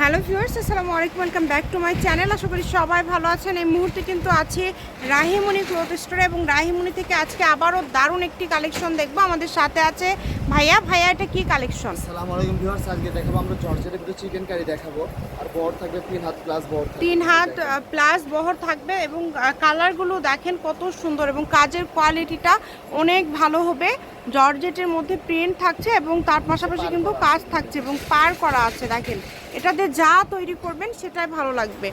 Hello viewers আসসালামু আলাইকুম welcome back to my channel. আশা করি সবাই ভালো আছেন। এই মুহূর্তে কিন্তু আছে রাহিমণি ক্লথ স্টোরে এবং রাহিমণি থেকে আজকে আবারও দারুণ একটি কালেকশন দেখব। আমাদের সাথে আছে ভাইয়া। ভাইয়া এটা কি কালেকশন? আসসালামু আলাইকুম ভিউয়ার্স আজকে দেখাবো আমরা জর্জেটের ভিতরে চিকেন কারি দেখাবো। আর বড় থাকবে তিন হাত প্লাস থাকবে। তিন হাত প্লাস বহর থাকবে এবং কালারগুলো দেখেন কত সুন্দর এবং কাজের কোয়ালিটিটা অনেক ভালো হবে। জর্জেটের মধ্যে প্রিন্ট থাকছে এবং তার পাশাপাশি কিন্তু কাজ থাকছে এবং পার করা আছে দেখেন। এটাতে যা তৈরি করবেন সেটাই ভালো লাগবে।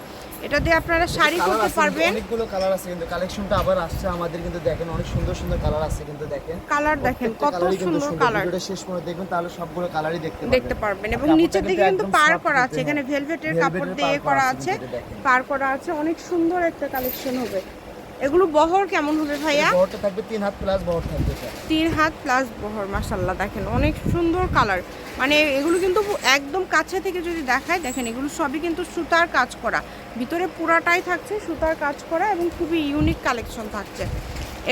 এটা দিয়ে আপনারা শাড়ি করতে পারবেন। অনেকগুলো কালার আছে কিন্তু কালেকশনটা আবার আসছে আমাদের কিন্তু দেখেন অনেক সুন্দর সুন্দর কালার আছে কিন্তু দেখেন। কালার দেখেন কত সুন্দর কালার ভিডিওটা শেষ পর্যন্ত দেখবেন তাহলে সবগুলো কালারই দেখতে পারবেন। দেখতে পারবেন এবং নিচে নিচের দিকে কিন্তু পার করা আছে এখানে হ্যাঁ। ভেলভেটের কাপড় দিয়ে করা আছে। পার করা আছে অনেক সুন্দর একটা কালেকশন হবে। এগুলো বহর কেমন হবে ভাইয়া? বহরটা থাকবে তিন হাত প্লাস বহর থাকবে। তিন হাত প্লাস বহর মাশাল্লাহ দেখেন অনেক সুন্দর কালার মানে এগুলো কিন্তু একদম কাছে থেকে যদি দেখায় দেখেন এগুলো সবই কিন্তু সুতার কাজ করা। ভিতরে পুরাটাই থাকছে সুতার কাজ করা এবং খুবই ইউনিক কালেকশন থাকছে।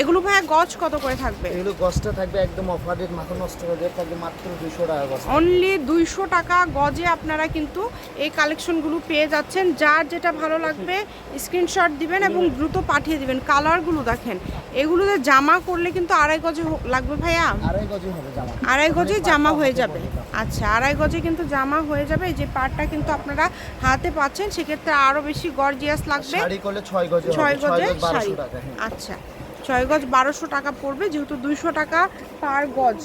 এগুলো ভাইয়া গজ কত করে থাকবে? এগুলো গছটা থাকবে একদম অফার রেট মাথা নষ্ট করে রেট থাকবে মাত্র দুশো টাকা গছ। অনলি দুইশো টাকা গজে আপনারা কিন্তু এই কালেকশনগুলো পেয়ে যাচ্ছেন। যার যেটা ভালো লাগবে স্ক্রিনশট দিবেন এবং দ্রুত পাঠিয়ে দিবেন। কালারগুলো দেখেন। এগুলোতে জামা করলে কিন্তু আড়াই গজে লাগবে ভাইয়া? আড়াই গজই হবে জামা। আড়াই গজে জামা হয়ে যাবে। আচ্ছা আড়াই গজে কিন্তু জামা হয়ে যাবে। এই যে পাটটা কিন্তু আপনারা হাতে পাচ্ছেন সেক্ষেত্রে আরও বেশি গর্জিয়াস লাগবে। শাড়ি করলে ছয় গজে ছয় গজে গজ শাড়ি। টাকা হ্যাঁ। আচ্ছা। ছয় গজ বারোশো টাকা পড়বে, যেহেতু দুইশো টাকা পার গজ।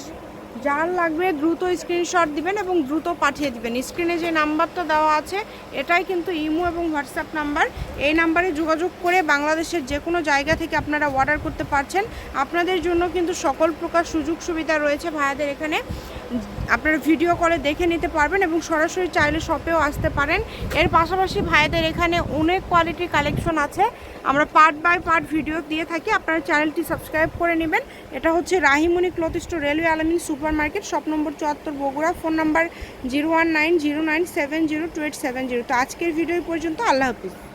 যার লাগবে দ্রুত স্ক্রিনশট দিবেন এবং দ্রুত পাঠিয়ে দিবেন। স্ক্রিনে যে নাম্বারটা দেওয়া আছে, এটাই কিন্তু ইমো এবং হোয়াটসঅ্যাপ নাম্বার। এই নাম্বারে যোগাযোগ করে বাংলাদেশের যে কোনো জায়গা থেকে আপনারা অর্ডার করতে পারছেন। আপনাদের জন্য কিন্তু সকল প্রকার সুযোগ সুবিধা রয়েছে ভাইয়াদের এখানে। আপনারা ভিডিও কলে দেখে নিতে পারবেন এবং সরাসরি চাইলে শপেও আসতে পারেন। এর পাশাপাশি ভাইদের এখানে অনেক কোয়ালিটির কালেকশন আছে। আমরা পার্ট বাই পার্ট ভিডিও দিয়ে থাকি। আপনারা চ্যানেলটি সাবস্ক্রাইব করে নেবেন। এটা হচ্ছে Rahimani cloth store railway Alamin super market shop number চুয়াত্তর Bogura phone number zero one nine zero nine seven zero two eight seven zero তো আজকের ভিডিও পর্যন্ত। আল্লাহ হাফিজ।